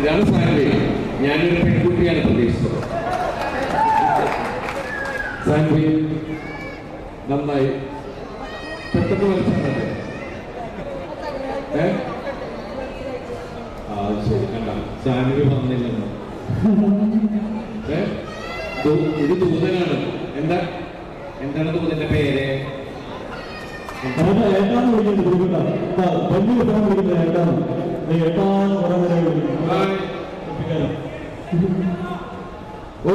ഇതാണ് സാൻവേ ഞാനൊരു പെൺകുട്ടിയാണ് പ്രതീക്ഷിച്ചത്. സാൻവേ നന്നായി. പെട്ടെന്ന് മനസ്സിലാക്കട്ടെ ഏ? ആ ശരി കണ്ട? സാൻവി വന്നില്ലെന്ന്. ഏ? ദൂതനാണ്. എന്താ? എന്താണ് ദൂതന്റെ പേര്? ഏട്ടാന്ന് വിളിക്കുന്നത് ഏട്ടാണ് ഏട്ടാന്ന്. പറയുന്നത് ഓ.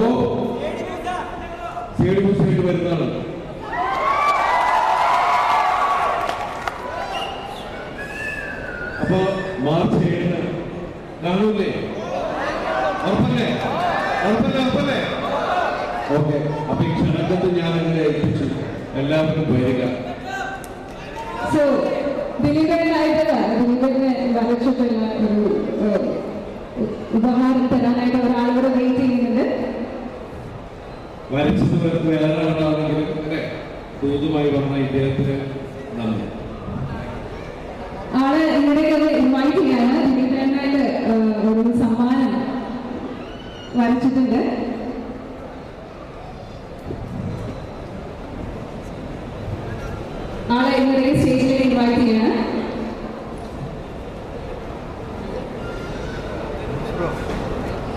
സൈഡ് വരുന്നതാണ്. അപ്പൊ മാർച്ച് ഏഴിന് കാണൂലേ ഉറപ്പല്ലേ? ഉറപ്പല്ലേ ഉറപ്പല്ലേ? ഓക്കെ. അപ്പൊ ഈ ഞാൻ അങ്ങനെ ഏൽപ്പിച്ചു. എല്ലാവരും വരിക സോ ഒരു ഉപഹാരം തരാനായിട്ട് ഒരാളോട് വെയിറ്റ് ചെയ്യുന്നുണ്ട് വരച്ചത് വരുന്ന വേറെ ആളാണെങ്കിലും അല്ലേ? ദൂതുമായി വന്ന ഇദ്ദേഹത്തിന് നന്ദി. ആൾ ഇവിടേക്ക് ഇൻവൈറ്റ് ചെയ്യാണ്. ദിലീപനായിട്ട് ഒരു സമ്മാനം വരച്ചിട്ടുണ്ട്. ആളെ ഇങ്ങനെ സ്റ്റേജിലേക്ക് ഇൻവൈറ്റ് ചെയ്യാണ്.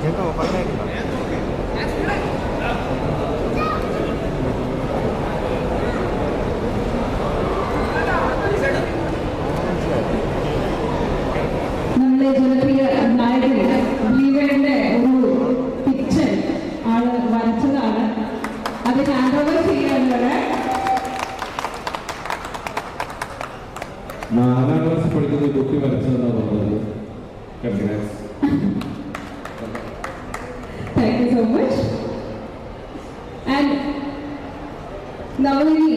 കേട്ടോ പറഞ്ഞേക്കില്ല നമ്മുടെ ജനപ്രിയ നായകൻ ദിലീപന്റെ ഒരു പിക്ചർ ആൾ വരച്ചതാണ്. അത് ഹാൻഡ് ഓവർ ചെയ്യാനുള്ളത്. നാലാം ക്ലാസ് പഠിക്കുന്ന കുട്ടി വരച്ചതെന്നാണ് പറഞ്ഞത്. Thank you so much and നമ്മളിനി